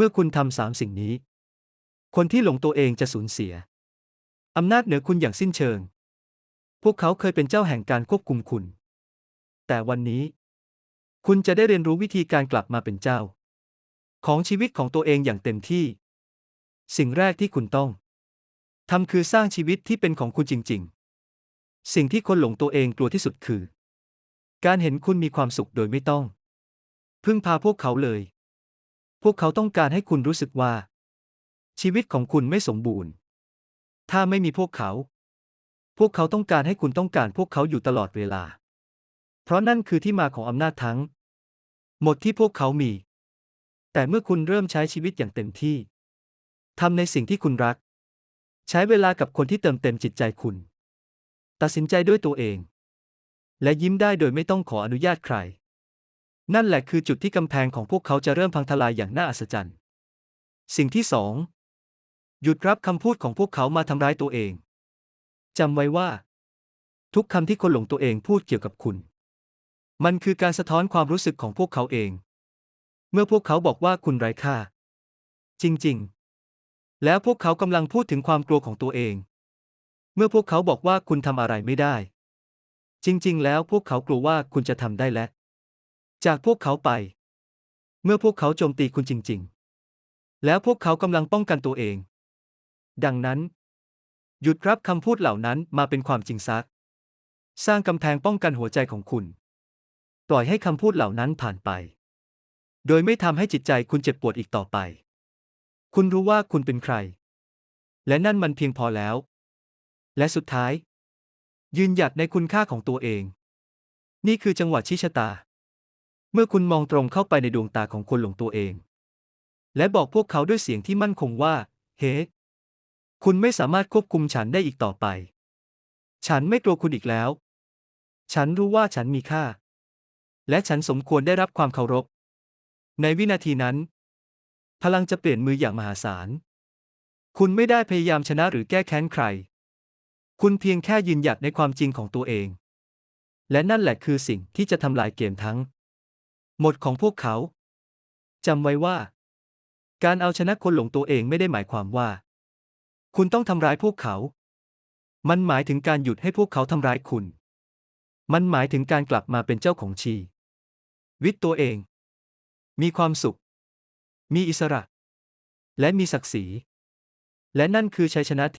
เมื่อคุณทำสามสิ่งนี้ คนที่หลงตัวเองจะสูญเสีย อำนาจเหนือคุณอย่างสิ้นเชิง พวกเขาเคยเป็นเจ้าแห่งการควบคุมคุณ แต่วันนี้ คุณจะได้เรียนรู้วิธีการกลับมาเป็นเจ้า ของชีวิตของตัวเองอย่างเต็มที่ สิ่งแรกที่คุณต้องทำคือสร้างชีวิตที่เป็นของคุณจริง ๆ สิ่งที่คนหลงตัวเองกลัวที่สุดคือ การเห็นคุณมีความสุขโดยไม่ต้อง พึ่งพาพวกเขาเลย พวกเขาต้องการให้คุณรู้สึกว่า ชีวิตของคุณไม่สมบูรณ์ ถ้าไม่มีพวกเขา พวกเขาต้องการให้คุณต้องการพวกเขาอยู่ตลอดเวลา เพราะนั่นคือที่มาของอำนาจทั้ง หมดที่พวกเขามี แต่เมื่อคุณเริ่มใช้ชีวิตอย่างเต็มที่ทำในสิ่งที่คุณรัก ใช้เวลากับคนที่เติมเต็มจิตใจคุณ ตัดสินใจด้วยตัวเอง และยิ้มได้โดยไม่ต้องขออนุญาตใคร นั่นแหละคือจุดที่กำแพงของพวกเขาจะเริ่มพังทลายอย่างน่าอัศจรรย์ สิ่งที่สองหยุดรับคำพูดของพวกเขามาทำร้ายตัวเอง จำไว้ว่า ทุกคำที่คนหลงตัวเองพูดเกี่ยวกับคุณ มันคือการสะท้อนความรู้สึกของพวกเขาเอง เมื่อพวกเขาบอกว่าคุณไร้ค่า จริงๆ แล้วพวกเขากำลังพูดถึงความกลัวของตัวเอง เมื่อพวกเขาบอกว่าคุณทำอะไรไม่ได้ จริงๆ แล้วพวกเขากลัวว่าคุณจะทำได้และ จากพวกเขาไป เมื่อพวกเขาโจมตีคุณจริง ๆ แล้วพวกเขากำลังป้องกันตัวเอง ดังนั้น หยุดรับคำพูดเหล่านั้นมาเป็นความจริงซัก สร้างกำแพงป้องกันหัวใจของคุณ ปล่อยให้คำพูดเหล่านั้นผ่านไป โดยไม่ทำให้จิตใจคุณเจ็บปวดอีกต่อไป คุณรู้ว่าคุณเป็นใคร และนั่นมันเพียงพอแล้ว และสุดท้าย ยืนหยัดในคุณค่าของตัวเอง นี่คือจังหวะชี้ชะตา เมื่อคุณมองตรงเข้าไปในดวงตาของคนหลงตัวเอง และบอกพวกเขาด้วยเสียงที่มั่นคงว่า เฮ้คุณไม่สามารถควบคุมฉันได้อีกต่อไป ฉันไม่กลัวคุณอีกแล้ว ฉันรู้ว่าฉันมีค่า และฉันสมควรได้รับความเคารพ ในวินาทีนั้น พลังจะเปลี่ยนมืออย่างมหาศาล คุณไม่ได้พยายามชนะหรือแก้แค้นใคร คุณเพียงแค่ยืนหยัดในความจริงของตัวเอง และนั่นแหละคือสิ่งที่จะทำลายเกมทั้ง หมดของพวกเขาจำไว้ว่า การเอาชนะคนหลงตัวเองไม่ได้หมายความว่า คุณต้องทำร้ายพวกเขา มันหมายถึงการหยุดให้พวกเขาทำร้ายคุณ มันหมายถึงการกลับมาเป็นเจ้าของชี วิตตัวเอง มีความสุข มีอิสระ และมีศักดิ์ศรี และนั่นคือชัยชนะ